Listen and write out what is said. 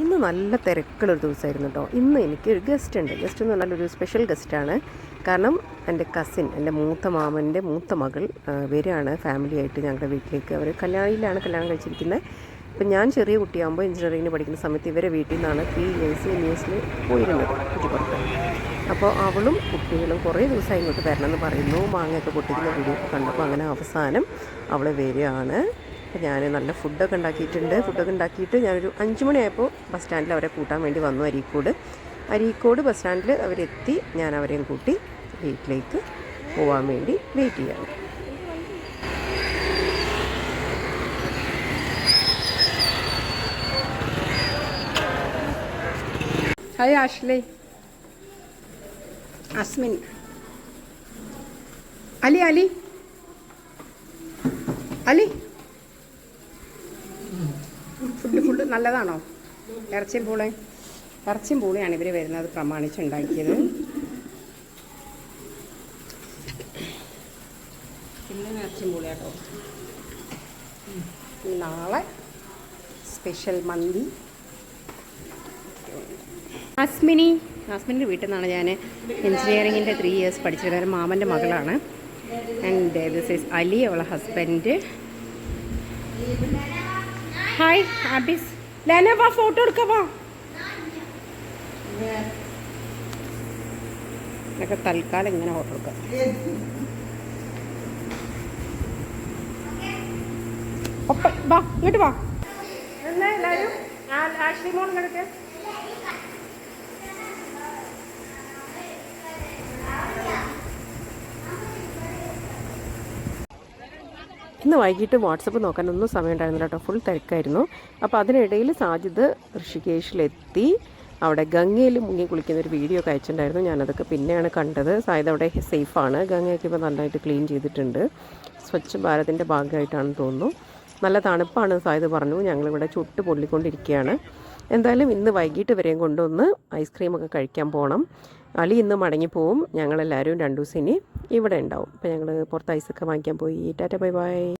ഇന്ന് നല്ല തിരക്കുള്ളൊരു ദിവസമായിരുന്നു കേട്ടോ ഇന്ന് എനിക്ക് ഒരു ഗസ്റ്റ് ഉണ്ട്. ഗസ്റ്റ് എന്ന് പറഞ്ഞാൽ ഒരു സ്പെഷ്യൽ ഗസ്റ്റാണ് കാരണം എന്റെ കസിൻ എന്റെ മൂത്ത മാമന്റെ മൂത്ത മകൾ വരികയാണ് ഫാമിലി ആയിട്ട് ഞങ്ങളുടെ വീട്ടിലേക്ക്. അവർ കല്യാണിയിലാണ് കല്യാണം കഴിച്ചിരിക്കുന്നത്. ഇപ്പം ഞാൻ ചെറിയ കുട്ടിയാകുമ്പോൾ എഞ്ചിനീയറിംഗിന് പഠിക്കുന്ന സമയത്ത് ഇവരെ വീട്ടിൽ നിന്നാണ് ത്രീ സി എം എസിൽ പോയിരുന്നത്. കുറ്റിപ്പുറത്ത് അപ്പോൾ അവളും കുട്ടികളും കുറേ ദിവസമായി ഇങ്ങോട്ട് വരണമെന്ന് പറയുന്നു. മാങ്ങയൊക്കെ പൊട്ടിക്കുന്ന വീഡിയോ ഒക്കെ കണ്ടപ്പോൾ അങ്ങനെ അവസാനം അവൾ വരികയാണ്. അപ്പോൾ ഞാൻ നല്ല ഫുഡൊക്കെ ഉണ്ടാക്കിയിട്ടുണ്ട്. ഫുഡൊക്കെ ഉണ്ടാക്കിയിട്ട് ഞാനൊരു അഞ്ച് മണിയായപ്പോൾ ബസ് സ്റ്റാൻഡിൽ അവരെ കൂട്ടാൻ വേണ്ടി വന്നു അരീക്കോട്. അരീക്കോട് ബസ് സ്റ്റാൻഡിൽ അവരെത്തി. ഞാൻ അവരെയും കൂട്ടി വീട്ടിലേക്ക് പോകാൻ വേണ്ടി വെയിറ്റ് ചെയ്യാണ്. Hi Ashley Asmin Ali Ali Ali food food നല്ലതാണോ? ഇറച്ചിയും പൂളേ ഇറച്ചിയും പൂളയാണ് ഇവർ വരുന്നത് പ്രമാണിച്ചുണ്ടാക്കിയത്. പിന്നെ ഇറച്ചിയും പൂളയാട്ടോ. നാളെ സ്പെഷ്യൽ മന്തി. അസ്മിനി ആസ്മിന്റെ വീട്ടിൽ നിന്നാണ് ഞാൻ എൻജിനീയറിങ്ങിന്റെ ത്രീ ഇയേഴ്സ് പഠിച്ചത് ഒരു മാമന്റെ മകളാണ്. ആൻഡ് ദിസ് ഈസ് അലി അവളെ ഹസ്ബൻഡ് ഹായ് ആബിസ് ലേന വാ ഫോട്ടോ എടുക്കവാ എന്നൊക്കെ തൽക്കാലം ഇങ്ങനെ ഫോട്ടോ എടുക്കാം. ഒപ്പ വാ ഇങ്ങോട്ട് വാ. എന്നാ എല്ലാവരും ആഷ്ലി മോൾ ഇങ്ങോട്ട് ഇന്ന് വൈകിട്ട് വാട്സപ്പ് നോക്കാനൊന്നും സമയം ഉണ്ടായിരുന്നില്ല കേട്ടോ. ഫുൾ തിരക്കായിരുന്നു. അപ്പോൾ അതിനിടയിൽ സാജിദ് ഋഷികേശിലെത്തി. അവിടെ ഗംഗയിൽ മുങ്ങി കുളിക്കുന്ന ഒരു വീഡിയോ ഒക്കെ അയച്ചിട്ടുണ്ടായിരുന്നു. ഞാനതൊക്കെ പിന്നെയാണ് കണ്ടത്. സായത് അവിടെ സേഫാണ് ഗംഗയൊക്കെ ഇപ്പോൾ നന്നായിട്ട് ക്ലീൻ ചെയ്തിട്ടുണ്ട്. സ്വച്ഛ് ഭാരതിന്റെ ഭാഗമായിട്ടാണെന്ന് തോന്നുന്നു. നല്ല തണുപ്പാണ് സായത് പറഞ്ഞു. ഞങ്ങളിവിടെ ചുട്ട് പൊള്ളിക്കൊണ്ടിരിക്കുകയാണ്. എന്തായാലും ഇന്ന് വൈകിട്ട് വരെയും കൊണ്ടൊന്ന് ഐസ്ക്രീമൊക്കെ കഴിക്കാൻ പോകണം അളി ഇന്ന് മടങ്ങിപ്പോവും. ഞങ്ങളെല്ലാവരും രണ്ടു ദിവസം ഇനി ഇവിടെ ഉണ്ടാവും. അപ്പോൾ ഞങ്ങൾ പുറത്ത് ഐസൊക്കെ വാങ്ങിക്കാൻ പോയി. Tata bye bye.